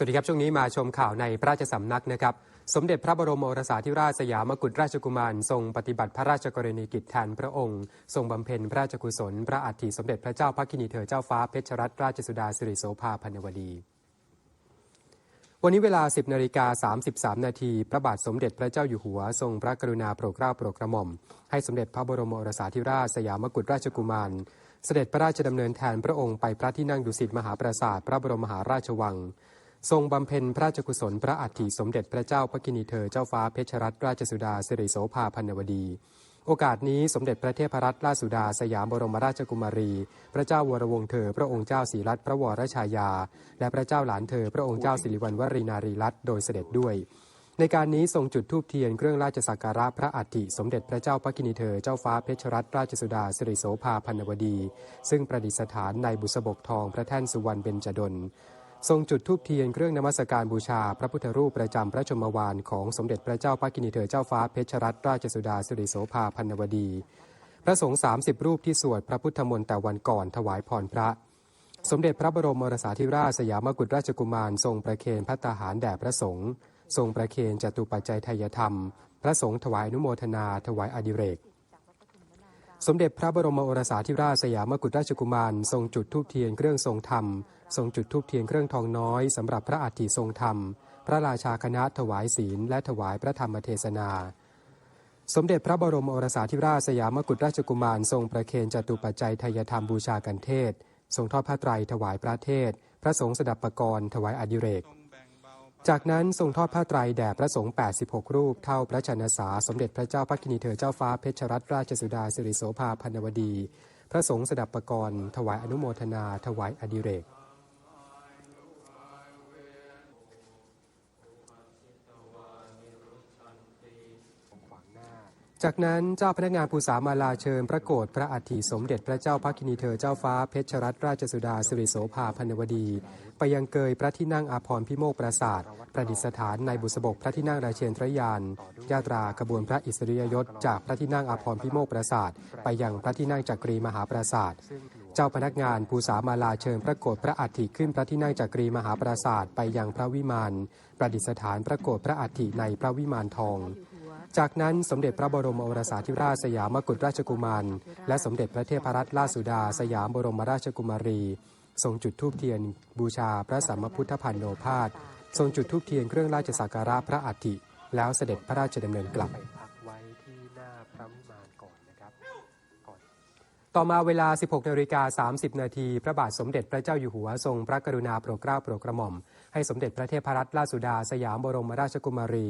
สวัสดีครับ ช่วงนี้มาชมข่าวในพระราชสำนักนะครับ สมเด็จพระบรมโอรสาธิราชสยามกุฎราชกุมาร ทรงปฏิบัติพระราชกรณียกิจแทนพระองค์ ทรงบำเพ็ญพระราชกุศล พระอัฐิสมเด็จพระเจ้าพักคินีเธอเจ้าฟ้าเพชรรัตนราชสุดาสิริโสภาพันวดีวันนี้เวลา 10นาฬิกา33 นาที พระบาทสมเด็จพระเจ้าอยู่หัว ทรงพระกรุณาโปรดเกล้าโปรดกระหม่อม ให้สมเด็จพระบรมโอรสาธิราชสยามกุฎราชกุมาร เสด็จพระราชดำเนินแทนพระองค์ไปพระที่นั่งดุสิตมหาปราสาท พระบรมมหาราชวัง ทรงบำเพ็ญพระราชกุศลพระอัฐิสมเด็จพระเจ้าพระกินีเธอเจ้าฟ้าเพชรรัตนราชสุดาสิริโสภาพันวดี โอกาสนี้สมเด็จพระเทพรัตนราชสุดาสยามบรมราชกุมารี พระเจ้าวรวงศ์เธอ พระองค์เจ้าศรีรัตนพระวรชายา และพระเจ้าหลานเธอ พระองค์เจ้าสิริวัณวรีนารีรัตน์โดยเสด็จด้วยในการนี้ทรงจุดธูปเทียนเครื่องราชสักการะพระอัฐิสมเด็จพระเจ้าพระกินีเธอเจ้าฟ้าเพชรรัตนราชสุดาสิริโสภาพันวดี ซึ่งประดิษฐานในบุษบกทองพระแท่นสุวรรณเบญจดล ทรงจุดธูปเทียนเครื่องนมัสการบูชา พระพุทธรูปประจำพระชมวานของสมเด็จพระเจ้าพระกินีเธอเจ้าฟ้าเพชรรัตนราชสุดาสิริโสภาพันวดี พระสงฆ์30 รูปที่สวดพระพุทธมนต์แต่วันก่อนถวายพรพระ สมเด็จพระบรมโอรสาธิราชสยามกุฎราชกุมาร ทรงประเคนพระตาหารแด่พระสงฆ์ทรงประเคนจตุปัจจัยไทยธรรม พระสงฆ์ถวายนุโมทนาถวายอดิเรก สมเด็จพระบรมโอรสาธิราชสยามกุฎราชกุมาร ทรงจุดธูปเทียนเครื่องทรงธรรม ทรงจุดธูปเทียนเครื่องทองน้อยสำหรับพระอัฐิทรงธรรม พระราชาคณะถวายศีล และถวายพระธรรมเทศนา สมเด็จพระบรมโอรสาธิราชสยามกุฎราชกุมาร ทรงประเคนจตุปัจจัยทยธรรมบูชากันเทศ ทรงทอดผ้าไตรถวายพระเทศ พระสงฆ์สดับปกรณ์ถวายอดิเรก จากนั้นทรงทอดผ้าไตรแด่พระสงฆ์ 86 รูป เท่าพระชนสาสมเด็จพระเจ้าพักกินีเธอเจ้าฟ้าเพชรรัตนราชสุดาสิริโสภาพันวดี พระสงฆ์สดับประกรณ์ถวายอนุโมทนา ถวายอดิเรก จากนั้นเจ้าพนักงานภูษามาลาเชิญพระโกรธพระอัฐิสมเด็จพระเจ้าพักคินีเธอเจ้าฟ้าเพชรรัตนราชสุดาสิริโสภาพันวดี ไปยังเกยพระที่นั่งอาภรพิโมกปราสาทประดิษฐานในบุษบกพระที่นั่งราเชนทรยานยาตราขบวนพระอิสริยยศจากพระที่นั่งอาภรพิโมกปราสาทไปยังพระที่นั่งจักรีมหาปราสาทเจ้าพนักงานภูษามาลาเชิญพระโกรธพระอัฐิขึ้นพระที่นั่งจักรีมหาปราสาทไปยังพระวิมานประดิษฐานพระโกรธพระอัฐิในพระวิมานทอง จากนั้นสมเด็จพระบรมโอรสาธิราชสยามกุฎราชกุมาร และสมเด็จพระเทพรัตนราชสุดา สยามบรมราชกุมารี ทรงจุดธูปเทียน บูชาพระสัมมาพุทธพันโนพาสทรงจุดธูปเทียนเครื่องราชสักการะพระอัฐิแล้วเสด็จพระราชดำเนินกลับ ต่อมาเวลา 16นาฬิกา30 นาทีพระบาทสมเด็จพระเจ้าอยู่หัวทรงพระกรุณาโปรดเกล้าโปรดกระหม่อม ให้สมเด็จพระเทพรัตนราชสุดาสยามบรมราชกุมารี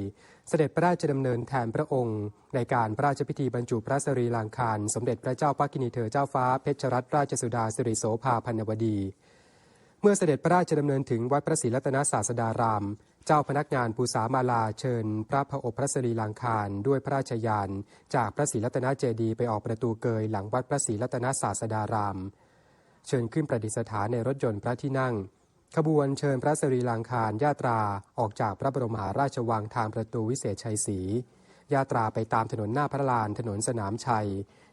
เสด็จพระราชดำเนินแทนพระองค์ ในการพระราชพิธีบรรจุพระสรีรางคารสมเด็จพระเจ้าพักกินีเธอเจ้าฟ้าเพชรรัตนราชสุดาสิริโสภาพันวดี เมื่อเสด็จพระราชดำเนินถึงวัดพระศรีรัตนศาสดาราม เจ้าพนักงานภูษามาลาเชิญ พระพระอบพระสรีรางคารด้วยพระราชยาน จากพระศรีรัตนเจดีย์ไปออกประตูเกยหลังวัดพระศรีรัตนศาสดาราม เชิญขึ้นประดิษฐานในรถยนต์พระที่นั่ง ขบวนเชิญพระสรีรางคารญาตราออกจากพระบรมหาราชวังทางประตูวิเศษชัยศรีญาตราไปตามถนนหน้าพระลาน ถนนสนามชัย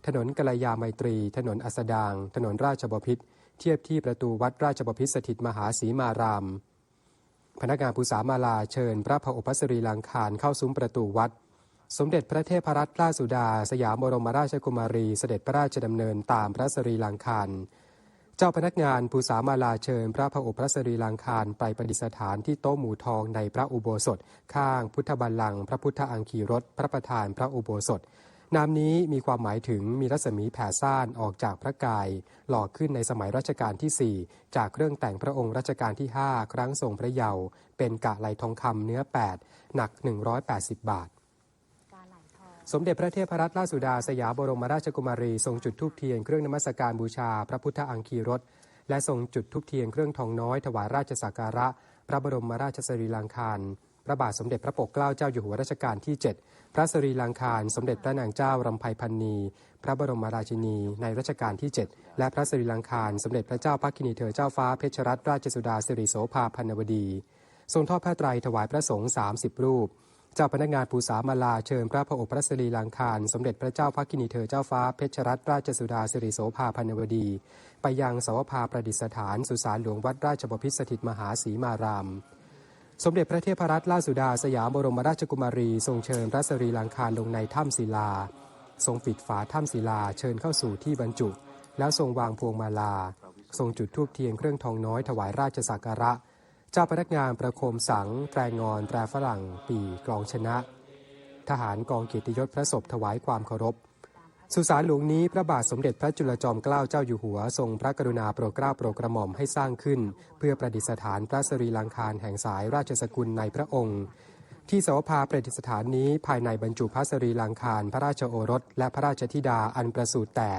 ถนนกัลยาไมตรี ถนนอัสดาง ถนนราชบพิตรเทียบที่ประตูวัดราชบพิตรสถิตมหาสีมาราม พนักงานภูษามาลาเชิญพระพระอุปสรีลังคารเข้าซุ้มประตูวัด สมเด็จพระเทพรัตนราชสุดา สยามบรมราชกุมารีเสด็จพระราชดำเนินตามพระสรีลังคารเจ้าพนักงานภูษามาลาเชิญ พระพระอุปสรีลังคารไปประดิษฐานที่โต๊ะหมู่ทองในพระอุโบสถ ข้างพุทธบัลลังก์พระพุทธอังคีรถพระประธานพระอุโบสถ นามนี้มีความหมายถึงมีรัศมีแผ่ซ่านออกจากพระกาย หล่อขึ้นในสมัยรัชกาลที่ 4 จากเครื่องแต่งพระองค์รัชกาลที่ 5 ครั้งทรงพระเยาว์เป็นกะไหลทองคำเนื้อ 8 หนัก 180 บาท สมเด็จพระเทพรัตนราชสุดาสยามบรมราชกุมารีทรงจุดธูปเทียนเครื่องนมัสการบูชาพระพุทธอังคีรถและทรงจุดธูปเทียนเครื่องทองน้อยถวายราชสักการะ พระบรมราชสรีรางคาร พระบาทสมเด็จพระปกเกล้าเจ้าอยู่หัวรัชกาลที่ 7 พระสรีรางคาร สมเด็จพระนางเจ้ารำไพพันนี พระบรมราชินี ในรัชกาลที่ 7 และพระสรีรางคาร สมเด็จพระเจ้าพักคินีเธอเจ้าฟ้าเพชรรัตนราชสุดาสิริโสภาพันวดี ทรงทอดผ้าไตรถวายพระสงฆ์30 รูปเจ้าพนักงานภูษามาลาเชิญพระพระอพระสรีรางคาร สมเด็จพระเจ้าพักคินีเธอเจ้าฟ้าเพชรรัตนราชสุดาสิริโสภาพันวดี ไปยังสวภาประดิษฐาน สุสานหลวงวัดราชบพิตรสถิตมหาสีมาราม สมเด็จพระเทพรัตนราชสุดาสยามบรมราชกุมารี ทรงเชิญพระสรีลังคารลงในถ้ำศิลา ทรงปิดฝาถ้ำศิลาเชิญเข้าสู่ที่บรรจุ แล้วทรงวางพวงมาลา ทรงจุดธูปเทียนเครื่องทองน้อยถวายราชสักการะ เจ้าพนักงานประโคมสัง แตรงอน แตรฝรั่ง ปีกลองชนะ ทหารกองเกียรติยศพระศพถวายความเคารพ สุสานหลวงนี้พระบาทสมเด็จพระจุลจอมเกล้าเจ้าอยู่หัว ทรงพระกรุณาโปรดเกล้าโปรดกระหม่อมให้สร้างขึ้น เพื่อประดิษฐานพระสรีลังคารแห่งสายราชสกุลในพระองค์ ที่เสวภาประดิษฐานนี้ภายในบรรจุพระสรีลังคารพระราชโอรส และพระราชธิดาอันประสูติแต่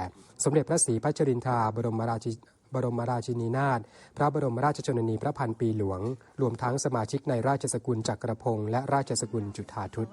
สมเด็จพระศรีพัชรินทราบรมราชิบรมราชินีนาถ พระบรมราชชนนีพระพันปีหลวง รวมทั้งสมาชิกในราชสกุลจักรพงศ์และราชสกุลจุฑาทุต